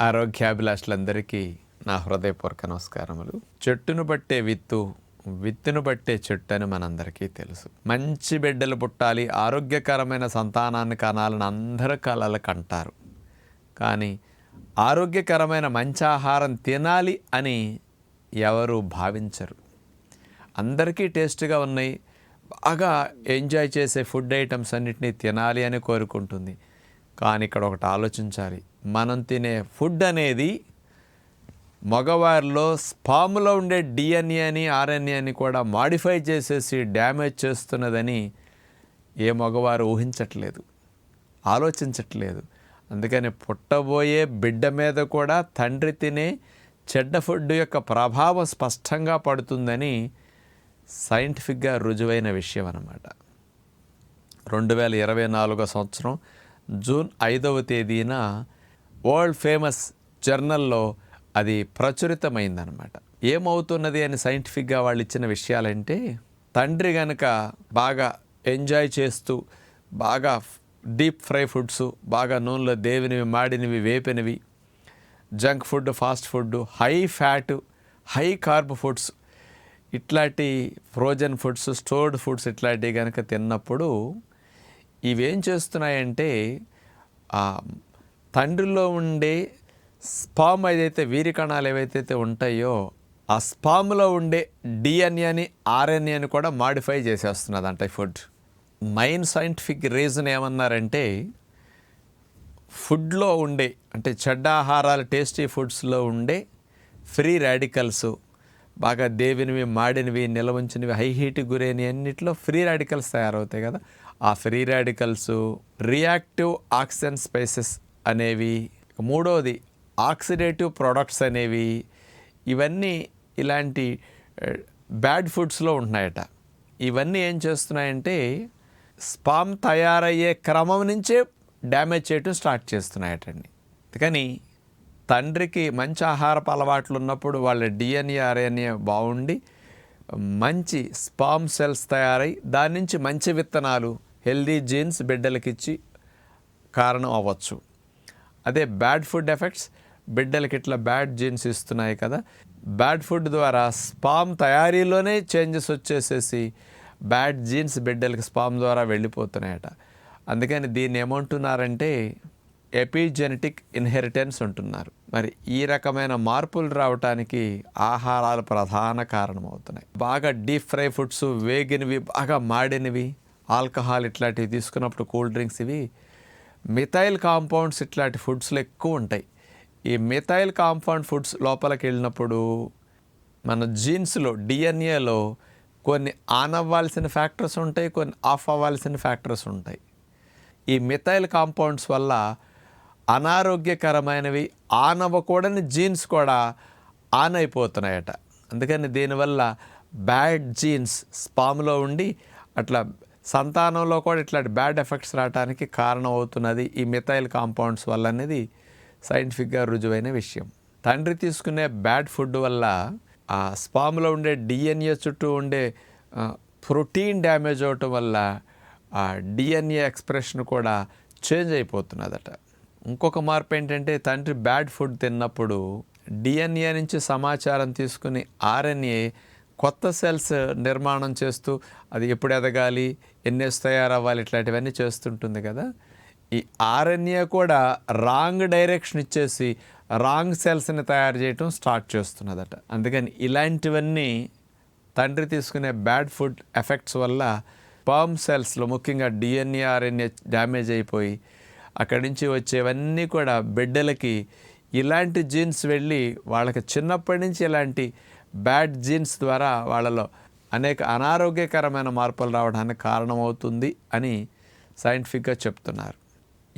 ఆరోగ్యాభిలాషులందరికీ నా హృదయపూర్వక నమస్కారములు. చెట్టును బట్టే విత్తు విత్తును బట్టే చెట్టు అని మనందరికీ తెలుసు. మంచి బిడ్డలు పుట్టాలి ఆరోగ్యకరమైన సంతానాన్ని కనాలని అందరు కలలు కంటారు. కానీ ఆరోగ్యకరమైన మంచి ఆహారం తినాలి అని ఎవరు భావించరు. అందరికీ టేస్ట్గా ఉన్నాయి బాగా ఎంజాయ్ చేసే ఫుడ్ ఐటమ్స్ అన్నిటినీ తినాలి అని కోరుకుంటుంది. కానీ ఇక్కడ ఒకటి ఆలోచించాలి. మనం తినే ఫుడ్ అనేది మగవారిలో స్పాములో ఉండే డిఎన్ఏ అని ఆర్ఎన్ఏ అని కూడా మాడిఫై చేసేసి డ్యామేజ్ చేస్తున్నదని ఏ మగవారు ఊహించట్లేదు. ఆలోచించట్లేదు. అందుకని పుట్టబోయే బిడ్డ మీద కూడా తండ్రి తినే చెడ్డ ఫుడ్ యొక్క ప్రభావం స్పష్టంగా పడుతుందని సైంటిఫిక్గా రుజువైన విషయం అన్నమాట. రెండు వేల ఇరవై నాలుగో సంవత్సరం జూన్ ఐదవ తేదీన వరల్డ్ ఫేమస్ జర్నల్లో అది ప్రచురితమైందనమాట ఏమవుతున్నది అని సైంటిఫిక్గా వాళ్ళు ఇచ్చిన విషయాలంటే తండ్రి గనక బాగా ఎంజాయ్ చేస్తూ బాగా డీప్ ఫ్రై ఫుడ్స్ బాగా నూనెలో దేవినివి మాడినవి వేపినవి junk food fast food high fat high carb foods ఇట్లాంటి ఫ్రోజన్ ఫుడ్స్ స్టోర్డ్ ఫుడ్స్ ఇట్లాంటివి కనుక తిన్నప్పుడు ఇవేం చేస్తున్నాయంటే తండ్రిలో ఉండే స్పామ్ ఏదైతే వీరి కణాలు ఏవైతే ఉంటాయో ఆ స్పామ్లో ఉండే డిఎన్ఏని ఆర్ఎన్ఏని కూడా మాడిఫై చేసేస్తున్నది అంటే ఫుడ్. మైన్ సైంటిఫిక్ రీజన్ ఏమన్నారంటే ఫుడ్లో ఉండే అంటే చెడ్డ ఆహారాలు టేస్టీ ఫుడ్స్లో ఉండే ఫ్రీ రాడికల్స్ బాగా దేవినివి మాడినవి నిలవంచినవి హై హీట్ గురైన అన్నిట్లో ఫ్రీ రాడికల్స్ తయారవుతాయి కదా. ఆ free radicals reactive oxygen species అనేవి మూడోది ఆక్సిడేటివ్ ప్రొడక్ట్స్ అనేవి ఇవన్నీ ఇలాంటి బ్యాడ్ ఫుడ్స్లో ఉంటున్నాయట. ఇవన్నీ ఏం చేస్తున్నాయంటే స్పామ్ తయారయ్యే క్రమం నుంచే డ్యామేజ్ చేయటం స్టార్ట్ చేస్తున్నాయటండి. కానీ తండ్రికి మంచి ఆహారపు అలవాట్లు ఉన్నప్పుడు వాళ్ళ డిఎన్ఏ ఆర్ఎన్ఏ బాగుండి మంచి స్పామ్ సెల్స్ తయారై దాని నుంచి మంచి విత్తనాలు హెల్దీ జీన్స్ బిడ్డలకిచ్చి కారణం అవ్వచ్చు. అదే బ్యాడ్ ఫుడ్ ఎఫెక్ట్స్ బిడ్డలకి ఇట్లా బ్యాడ్ జీన్స్ ఇస్తున్నాయి కదా. బ్యాడ్ ఫుడ్ ద్వారా స్పామ్ తయారీలోనే చేంజెస్ వచ్చేసేసి బ్యాడ్ జీన్స్ బిడ్డలకి స్పామ్ ద్వారా వెళ్ళిపోతున్నాయట. అందుకని దీన్ని ఏమంటున్నారంటే ఎపిజెనెటిక్ ఇన్హెరిటెన్స్ ఉంటున్నారు మరి ఈ రకమైన మార్పులు రావటానికి ఆహారాలు ప్రధాన కారణమవుతున్నాయి. బాగా డీప్ ఫ్రై ఫుడ్స్ వేగినవి బాగా మాడినవి ఆల్కహాల్ ఇట్లాంటివి తీసుకున్నప్పుడు కూల్ డ్రింక్స్ ఇవి మిథైల్ కాంపౌండ్స్ ఇట్లాంటి ఫుడ్స్లో ఎక్కువ ఉంటాయి. ఈ మిథైల్ కాంపౌండ్ ఫుడ్స్ లోపలికి వెళ్ళినప్పుడు మన జీన్స్లో డిఎన్ఏలో కొన్ని ఆన్ అవ్వాల్సిన ఫ్యాక్టర్స్ ఉంటాయి కొన్ని ఆఫ్ అవ్వాల్సిన ఫ్యాక్టర్స్ ఉంటాయి. ఈ మిథైల్ కాంపౌండ్స్ వల్ల అనారోగ్యకరమైనవి ఆన్ అవ్వకూడని జీన్స్ కూడా ఆన్ అయిపోతున్నాయట అందుకని దీనివల్ల బ్యాడ్ జీన్స్ స్పామ్లో ఉండి అట్లా సంతానంలో కూడా ఇట్లాంటి బ్యాడ్ ఎఫెక్ట్స్ రావడానికి కారణం అవుతున్నది ఈ మిథైల్ కాంపౌండ్స్ వల్ల అనేది సైంటిఫిక్గా రుజువైన విషయం. తండ్రి తీసుకునే బ్యాడ్ ఫుడ్ వల్ల ఆ స్పామ్లో ఉండే డిఎన్ఏ చుట్టూ ఉండే ప్రోటీన్ డ్యామేజ్ అవటం వల్ల ఆ డిఎన్ఏ ఎక్స్ప్రెషన్ కూడా చేంజ్ అయిపోతున్నదట. ఇంకొక మార్పు ఏంటంటే తండ్రి బ్యాడ్ ఫుడ్ తిన్నప్పుడు డిఎన్ఏ నుంచి సమాచారం తీసుకుని ఆర్ఎన్ఏ కొత్త సెల్స్ నిర్మాణం చేస్తూ అది ఎప్పుడు ఎదగాలి ఎన్ఎస్ తయారవ్వాలి ఇట్లాంటివన్నీ చేస్తుంటుంది కదా. ఈ ఆర్ఎన్ఏ కూడా రాంగ్ డైరెక్షన్ ఇచ్చేసి రాంగ్ సెల్స్ని తయారు చేయటం స్టార్ట్ చేస్తున్నదట. అందుకని ఇలాంటివన్నీ తండ్రి తీసుకునే బ్యాడ్ ఫుడ్ ఎఫెక్ట్స్ వల్ల పామ్ సెల్స్లో ముఖ్యంగా డిఎన్ఏ ఆర్ఎన్ఏ డ్యామేజ్ అయిపోయి అక్కడి నుంచి వచ్చేవన్నీ కూడా బిడ్డలకి ఇలాంటి జీన్స్ వెళ్ళి వాళ్ళకి చిన్నప్పటి నుంచి ఇలాంటి బ్యాడ్ జీన్స్ ద్వారా వాళ్ళలో అనేక అనారోగ్యకరమైన మార్పులు రావడానికి కారణమవుతుంది అని సైంటిఫిక్గా చెప్తున్నారు.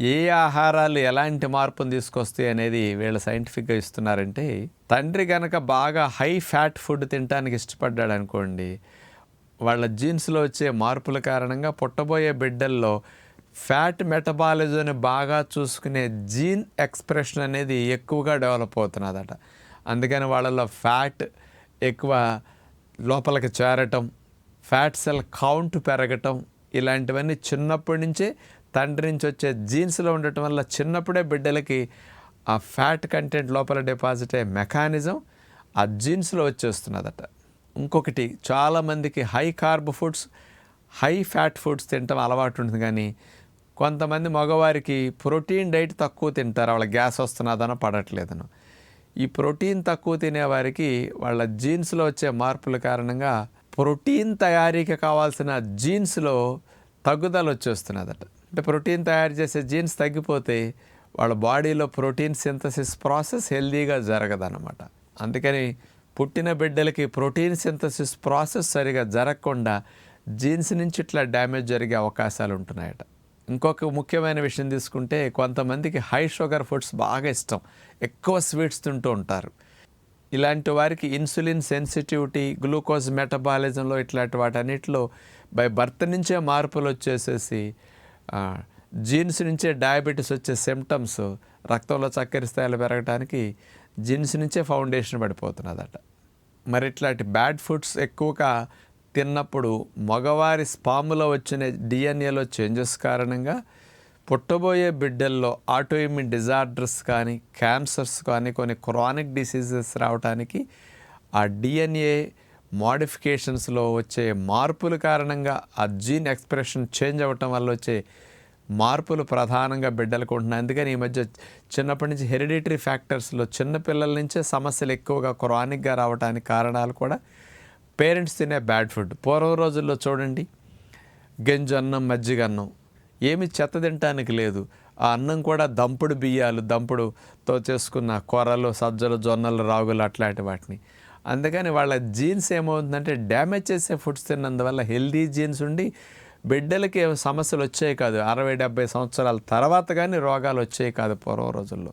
ఏ ఆహారాలు ఎలాంటి మార్పును తీసుకొస్తాయి అనేది వీళ్ళు సైంటిఫిక్గా ఇస్తున్నారంటే తండ్రి కనుక బాగా హై ఫ్యాట్ ఫుడ్ తినడానికి ఇష్టపడ్డాడు అనుకోండి వాళ్ళ జీన్స్లో వచ్చే మార్పుల కారణంగా పుట్టబోయే బిడ్డల్లో ఫ్యాట్ మెటబాలిజంని బాగా చూసుకునే జీన్ ఎక్స్ప్రెషన్ అనేది ఎక్కువగా డెవలప్ అవుతున్నదట. అందుకని వాళ్ళలో ఫ్యాట్ ఎక్కువ లోపలికి చేరటం ఫ్యాట్ సెల్ కౌంట్ పెరగటం ఇలాంటివన్నీ చిన్నప్పటి నుంచే తండ్రి నుంచి వచ్చే జీన్స్లో ఉండటం వల్ల చిన్నప్పుడే బిడ్డలకి ఆ ఫ్యాట్ కంటెంట్ లోపల డిపాజిట్ అయ్యే మెకానిజం ఆ జీన్స్లో వచ్చేస్తున్నదట. ఇంకొకటి చాలామందికి high carb foods high fat foods తినటం అలవాటు ఉంటుంది కానీ కొంతమంది మగవారికి ప్రోటీన్ డైట్ తక్కువ తింటారు. వాళ్ళ గ్యాస్ వస్తున్నదనో పడట్లేదనో. ఈ ప్రోటీన్ తక్కువ తినేవారికి వాళ్ళ జీన్స్లో వచ్చే మార్పుల కారణంగా ప్రోటీన్ తయారీకి కావాల్సిన జీన్స్లో తగ్గుదల వచ్చేస్తున్నదట. అంటే ప్రోటీన్ తయారు చేసే జీన్స్ తగ్గిపోతే వాళ్ళ బాడీలో ప్రోటీన్ సింథసిస్ ప్రాసెస్ హెల్దీగా జరగదన్నమాట. అందుకని పుట్టిన బిడ్డలకి ప్రోటీన్ సింథసిస్ ప్రాసెస్ సరిగా జరగకుండా జీన్స్ నుంచి ఇట్లా డ్యామేజ్ జరిగే అవకాశాలు ఉంటున్నాయట. ఇంకొక ముఖ్యమైన విషయం తీసుకుంటే కొంతమందికి హై షుగర్ ఫుడ్స్ బాగా ఇష్టం. ఎక్కువ స్వీట్స్ తింటూ ఉంటారు. ఇలాంటి వారికి ఇన్సులిన్ సెన్సిటివిటీ గ్లూకోజ్ మెటబాలిజంలో ఇట్లాంటి వాటన్నిటిలో బై బర్త్ నుంచే మార్పులు వచ్చేసేసి జీన్స్ నుంచే డయాబెటీస్ వచ్చే సిమ్టమ్స్ రక్తంలో చక్కెర స్థాయిలు పెరగడానికి జీన్స్ నుంచే ఫౌండేషన్ పడిపోతున్నదట. మరి ఇట్లాంటి బ్యాడ్ ఫుడ్స్ ఎక్కువగా తిన్నప్పుడు మగవారి స్పాములో వచ్చిన డిఎన్ఏలో చేంజెస్ కారణంగా పుట్టబోయే బిడ్డల్లో ఆటోఇమ్యూన్ డిజార్డర్స్ కానీ క్యాన్సర్స్ కానీ కొన్ని క్రానిక్ డిసీజెస్ రావడానికి ఆ డిఎన్ఏ మోడిఫికేషన్స్లో వచ్చే మార్పుల కారణంగా ఆ జీన్ ఎక్స్ప్రెషన్ చేంజ్ అవ్వటం వల్ల వచ్చే మార్పులు ప్రధానంగా బిడ్డలకు ఉంటున్నాయి. అందుకని ఈ మధ్య చిన్నప్పటి నుంచి హెరిడిటరీ ఫ్యాక్టర్స్లో చిన్నపిల్లల నుంచే సమస్యలు ఎక్కువగా క్రానిక్గా రావడానికి కారణాలు కూడా పేరెంట్స్ తినే బ్యాడ్ ఫుడ్. పూర్వం రోజుల్లో చూడండి. గంజు అన్నం మజ్జిగ అన్నం. ఏమి చెత్త తినటానికి లేదు. ఆ అన్నం కూడా దంపుడు బియ్యాలు దంపుడుతో చేసుకున్న కొరలు సజ్జలు జొన్నలు రాగులు అట్లాంటి వాటిని. అందుకని వాళ్ళ జీన్స్ ఏమవుతుందంటే డ్యామేజ్ చేసే ఫుడ్స్ తిన్నందువల్ల హెల్దీ జీన్స్ ఉండి బిడ్డలకి సమస్యలు వచ్చాయి కాదు. అరవై డెబ్బై సంవత్సరాల తర్వాత కానీ రోగాలు వచ్చాయి కాదు పూర్వం రోజుల్లో.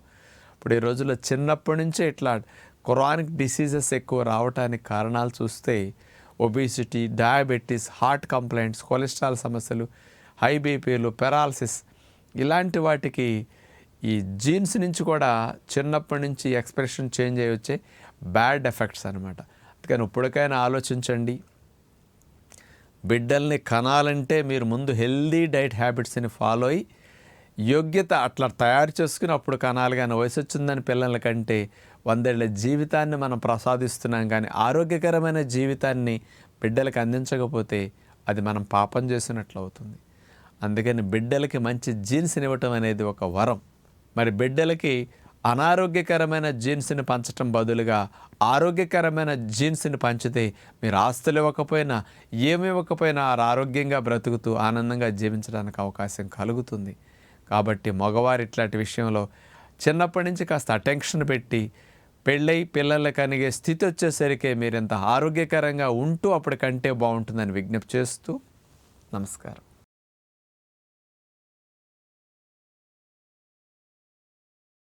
ఇప్పుడు ఈ రోజుల్లో చిన్నప్పటి నుంచే ఇట్లా క్రానిక్ డిసీజెస్ ఎక్కువ రావడానికి కారణాలు చూస్తే obesity diabetes heart complaints cholesterol సమస్యలు హై బీపీలు పెరాలసిస్ ఇలాంటి వాటికి ఈ జీన్స్ నుంచి కూడా చిన్నప్పటి నుంచి ఎక్స్ప్రెషన్ చేంజ్ అయ్యి వచ్చే బ్యాడ్ ఎఫెక్ట్స్ అనమాట అందుకని ఇప్పటికైనా ఆలోచించండి. బిడ్డల్ని కనాలంటే మీరు ముందు హెల్దీ డైట్ హ్యాబిట్స్ని ఫాలో అయ్యి యోగ్యత అట్లా తయారు చేసుకుని అప్పుడు కనాలి కానీ వయసు వచ్చిందని పిల్లల కంటే వందేళ్ళ జీవితాన్ని మనం ప్రసాదిస్తున్నాం కానీ ఆరోగ్యకరమైన జీవితాన్ని బిడ్డలకు అందించకపోతే అది మనం పాపం చేసినట్లు అవుతుంది. అందుకని బిడ్డలకి మంచి జీన్స్ని ఇవ్వటం అనేది ఒక వరం. మరి బిడ్డలకి అనారోగ్యకరమైన జీన్స్ని పంచటం బదులుగా ఆరోగ్యకరమైన జీన్స్ని పంచితే మీరు ఆస్తులు ఇవ్వకపోయినా ఏమి ఇవ్వకపోయినా ఆరోగ్యంగా బ్రతుకుతూ ఆనందంగా జీవించడానికి అవకాశం కలుగుతుంది. కాబట్టి మగవారు ఇట్లాంటి విషయంలో చిన్నప్పటి నుంచి కాస్త అటెన్షన్ పెట్టి పెళ్ళై పిల్లలు కనిగే స్థితి వచ్చేసరికి మీరు ఇంత ఆరోగ్యకరంగా ఉంటూ అప్పటికంటే బాగుంటుందని విజ్ఞప్తి చేస్తూ నమస్కారం.